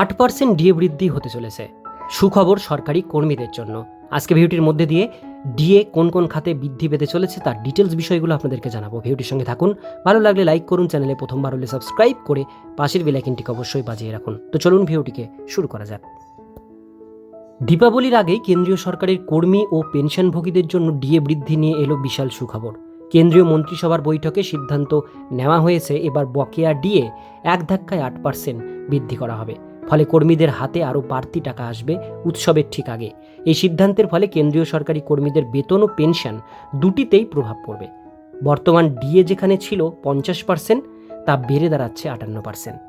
আট percent DA বৃদ্ধি হতে চলেছে। সুখবর সরকারি কর্মীদের জন্য। আজকে ভিডিওটির মধ্যে দিয়ে ডিএ কোন কোন খাতে বৃদ্ধি পেতে চলেছে তার ডিটেলস বিষয়গুলো আপনাদেরকে জানাব। ভিডিওটির সঙ্গে থাকুন। ভালো লাগলে লাইক করুন, চ্যানেলে প্রথমবার হলে সাবস্ক্রাইব করে পাশের বেলাইকিনটিকে অবশ্যই বাজিয়ে রাখুন। তো চলুন ভিডিওটিকে শুরু করা যাক। দীপাবলির আগেই কেন্দ্রীয় সরকারের কর্মী ও পেনশনভোগীদের জন্য ডিএ বৃদ্ধি নিয়ে এলো বিশাল সুখবর। কেন্দ্রীয় মন্ত্রিসভার বৈঠকে সিদ্ধান্ত নেওয়া হয়েছে, এবার বকেয়া ডিএ এক ধাক্কায় আট পার্সেন্ট বৃদ্ধি করা হবে। ফলে কর্মীদের হাতে আরও বাড়তি টাকা আসবে উৎসবের ঠিক আগে। এই সিদ্ধান্তের ফলে কেন্দ্রীয় সরকারি কর্মীদের বেতন ও পেনশন দুটিতেই প্রভাব পড়বে। বর্তমান ডিএ যেখানে ছিল পঞ্চাশ পার্সেন্ট, তা বেড়ে দাঁড়াচ্ছে আটান্ন পার্সেন্ট।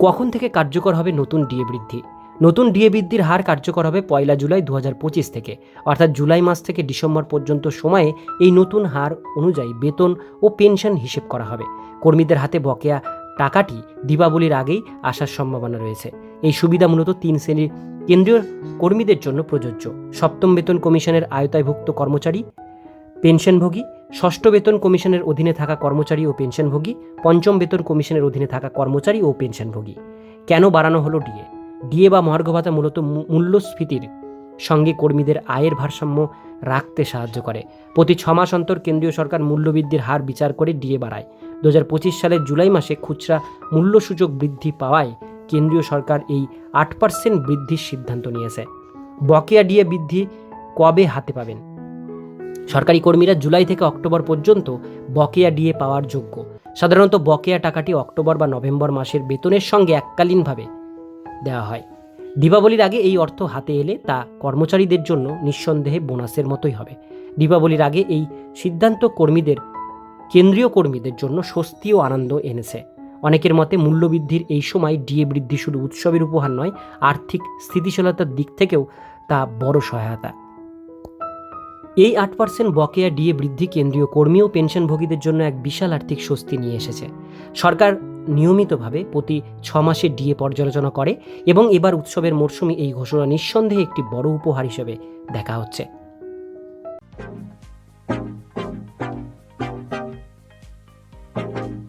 কখন থেকে কার্যকর হবে নতুন ডিএ বৃদ্ধি? নতুন ডিএ বৃদ্ধির হার কার্যকর হবে পয়লা জুলাই দু পঁচিশ থেকে। অর্থাৎ জুলাই মাস থেকে ডিসেম্বর পর্যন্ত সময়ে এই নতুন হার অনুযায়ী বেতন ও পেনশন হিসেব করা হবে। কর্মীদের হাতে বকেয়া টাকাটি দীপাবলির আগেই আসার সম্ভাবনা রয়েছে। এই সুবিধা মূলত তিন শ্রেণির কেন্দ্রীয় কর্মীদের জন্য প্রযোজ্য। সপ্তম বেতন কমিশনের আয়তায়ভুক্ত কর্মচারী, পেনশনভোগী, ষষ্ঠ বেতন কমিশনের অধীনে থাকা কর্মচারী ও পেনশনভোগী, পঞ্চম বেতন কমিশনের অধীনে থাকা কর্মচারী ও পেনশনভোগী। কেন বাড়ানো হলো ডিএ? ডিএ বা মহার্ঘ ভাতা মূলত মূল্যস্ফীতির সঙ্গে কর্মীদের আয়ের ভারসাম্য রাখতে সাহায্য করে। প্রতি ছ মাস অন্তর কেন্দ্রীয় সরকার মূল্যবৃদ্ধির হার বিচার করে ডিএ বাড়ায়। দু হাজার পঁচিশ সালের জুলাই মাসে খুচরা মূল্যসূচক বৃদ্ধি পাওয়ায় কেন্দ্রীয় সরকার এই আট পার্সেন্ট বৃদ্ধির সিদ্ধান্ত নিয়েছে। বকেয়া ডিএ বৃদ্ধি কবে হাতে পাবেন? সরকারি কর্মীরা জুলাই থেকে অক্টোবর পর্যন্ত বকেয়া ডিএ পাওয়ার যোগ্য। সাধারণত বকেয়া টাকাটি অক্টোবর বা নভেম্বর মাসের বেতনের সঙ্গে এককালীনভাবে দেওয়া হয়। দীপাবলির আগে এই অর্থ হাতে এলে তা কর্মচারীদের জন্য নিঃসন্দেহে বোনাসের মতোই হবে। দীপাবলির আগে এই সিদ্ধান্ত কর্মীদের কেন্দ্রীয় কর্মীদের জন্য স্বস্তি ও আনন্দ এনেছে। অনেকের মতে মূল্যবৃদ্ধির এই সময় ডিএ বৃদ্ধি শুধু উৎসবের উপহার নয়, আর্থিক স্থিতিশীলতার দিক থেকেও তা বড় সহায়তা। এই আট পার্সেন্ট বকেয়া ডিএ বৃদ্ধি কেন্দ্রীয় কর্মী ও পেনশনভোগীদের জন্য এক বিশাল আর্থিক স্বস্তি নিয়ে এসেছে। সরকার নিয়মিতভাবে প্রতি ছ মাসে ডিএ পর্যালোচনা করে এবং এবার উৎসবের মরশুমে এই ঘোষণা নিঃসন্দেহে একটি বড় উপহার হিসেবে দেখা হচ্ছে। you